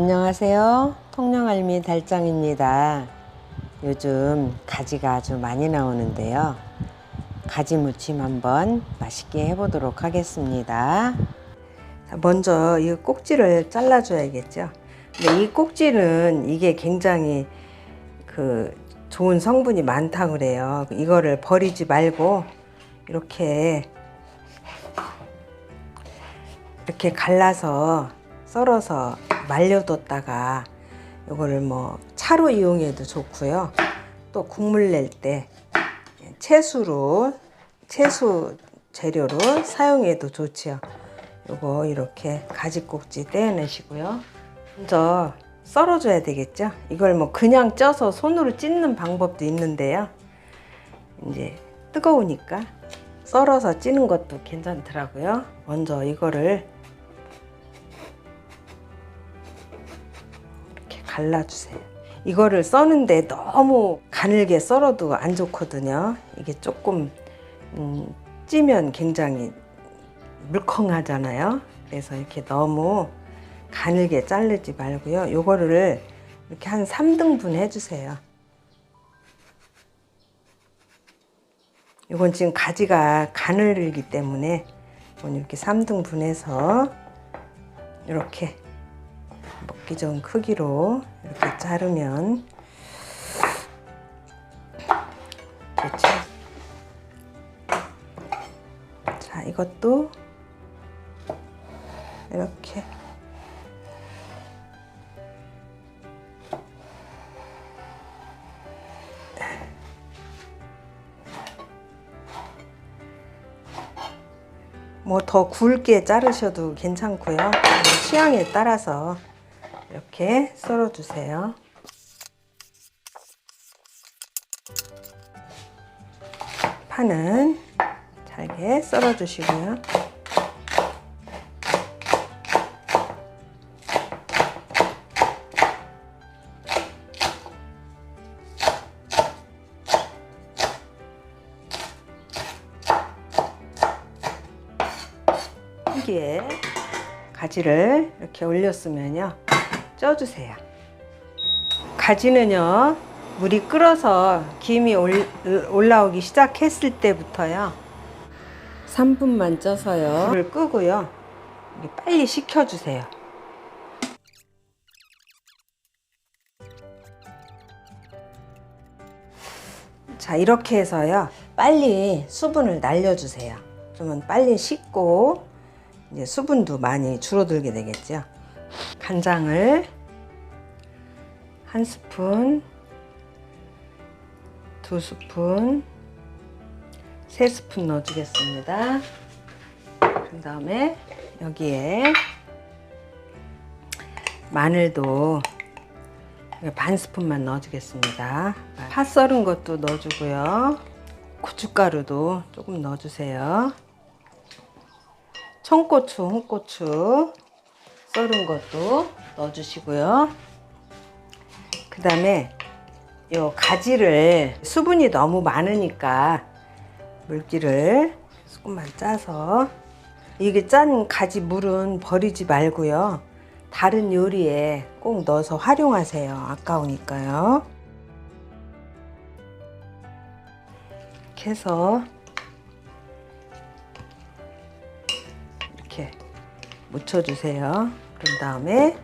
안녕하세요. 통영알미 달짱입니다. 요즘 가지가 아주 많이 나오는데요. 가지 무침 한번 맛있게 해보도록 하겠습니다. 자, 먼저 이 꼭지를 잘라줘야겠죠. 근데 이 꼭지는 이게 굉장히 그 좋은 성분이 많다고 그래요. 이거를 버리지 말고 이렇게 이렇게 갈라서 썰어서 말려뒀다가 이거를 뭐 차로 이용해도 좋고요. 또 국물 낼 때 채수로 채수 재료로 사용해도 좋지요. 요거 이렇게 가지 꼭지 떼어내시고요. 먼저 썰어줘야 되겠죠. 이걸 뭐 그냥 쪄서 손으로 찢는 방법도 있는데요. 이제 뜨거우니까 썰어서 찌는 것도 괜찮더라고요. 먼저 이거를 갈라주세요. 이거를 써는데 너무 가늘게 썰어도 안 좋거든요. 이게 조금 음, 찌면 굉장히 물컹하잖아요. 그래서 이렇게 너무 가늘게 자르지 말고요. 요거를 이렇게 한 3등분 해주세요. 이건 지금 가지가 가늘기 때문에 이렇게 3등분 해서 이렇게 먹기 좋은 크기로 이렇게 자르면 좋죠. 자, 이것도 이렇게 뭐 더 굵게 자르셔도 괜찮고요. 취향에 따라서 이렇게 썰어 주세요. 파는 잘게 썰어 주시고요. 여기에 가지를 이렇게 올렸으면요. 쪄주세요. 가지는요, 물이 끓어서 김이 올, 올라오기 시작했을 때부터요. 3분만 쪄서요. 물을 끄고요. 빨리 식혀주세요. 자, 이렇게 해서요. 빨리 수분을 날려주세요. 그러면 빨리 식고 이제 수분도 많이 줄어들게 되겠죠. 간장을 한 스푼, 두 스푼, 세 스푼 넣어주겠습니다. 그 다음에 여기에 마늘도 반 스푼만 넣어주겠습니다. 파 썰은 것도 넣어주고요. 고춧가루도 조금 넣어주세요. 청고추, 홍고추 썰은 것도 넣어주시고요. 그 다음에 요 가지를 수분이 너무 많으니까 물기를 조금만 짜서 이게 짠 가지 물은 버리지 말고요. 다른 요리에 꼭 넣어서 활용하세요. 아까우니까요. 이렇게 해서 이렇게 묻혀주세요. 그런 다음에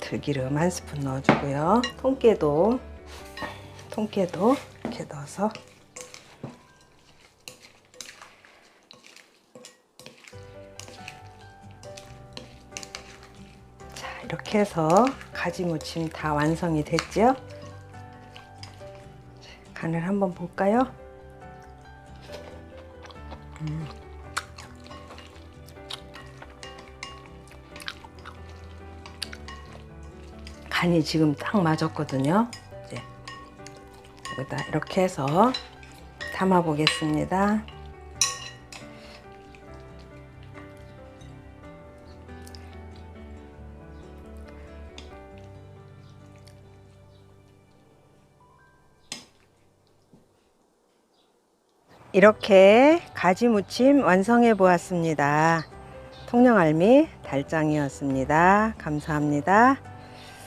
들기름 한 스푼 넣어주고요. 통깨도 통깨도 이렇게 넣어서 자 이렇게 해서 가지 무침 다 완성이 됐죠? 간을 한번 볼까요? 간이 지금 딱 맞았거든요. 이제 여기다 이렇게 해서 담아 보겠습니다. 이렇게 가지 무침 완성해 보았습니다. 통영알미 달장이었습니다. 감사합니다.